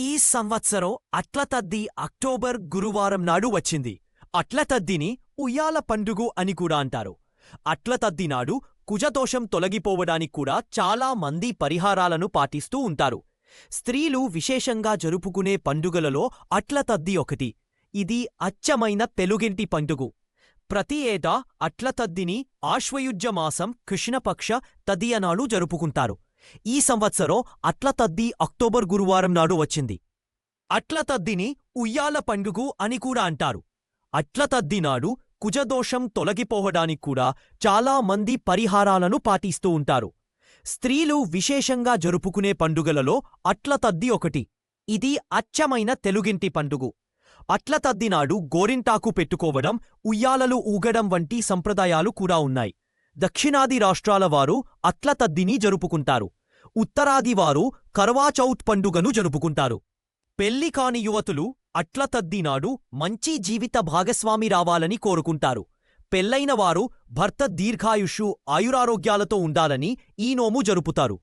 ఈ సంవత్సరం అట్లతద్ది అక్టోబర్ గురువారం నాడు వచ్చింది. అట్లతద్దిని ఉయ్యాల పండుగ అని కూడా అంటారు. అట్లతద్ది నాడు కుజదోషం తొలగిపోవడానికి కూడా చాలా మంది పరిహారాలను పాటిస్తూ ఉంటారు. స్త్రీలు విశేషంగా జరుపుకునే పండుగలలో అట్లతద్ది ఒకటి. ఇది అచ్చమైన తెలుగింటి పండుగ. ప్రతి ఏటా అట్లతద్దిని ఆశ్వయుజ్య మాసం కృష్ణపక్ష తదియనాడు జరుపుకుంటారు. ఈ సంవత్సరం అట్లతద్ది అక్టోబర్ గురువారం నాడు వచ్చింది. అట్లతద్దిని ఉయ్యాల పండుగ అని కూడా అంటారు. అట్లతద్ది నాడు కుజదోషం తొలగిపోవడానికి కూడా చాలా మంది పరిహారాలను పాటిస్తూ ఉంటారు. స్త్రీలు విశేషంగా జరుపుకునే పండుగలలో అట్లతద్ది ఒకటి. ఇది అచ్చమైన తెలుగింటి పండుగ. అట్లతద్ది నాడు గోరింటాకు పెట్టుకోవడం ఉయ్యాలలు ఊగడం వంటి సంప్రదాయాలు కూడా ఉన్నాయి. దక్షిణాది రాష్ట్రాల వారు అట్లతద్దిని జరుపుకుంటారు. ఉత్తరాది వారు కర్వాచౌత్ పండుగను జరుపుకుంటారు. పెళ్ళి కాని యువతులు అట్లతద్ది నాడు మంచి జీవిత భాగస్వామి రావాలని కోరుకుంటారు. పెళ్ళైన వారు భర్త దీర్ఘాయుషు ఆయురారోగ్యాలతో ఉండాలని ఈ నోము జరుపుతారు.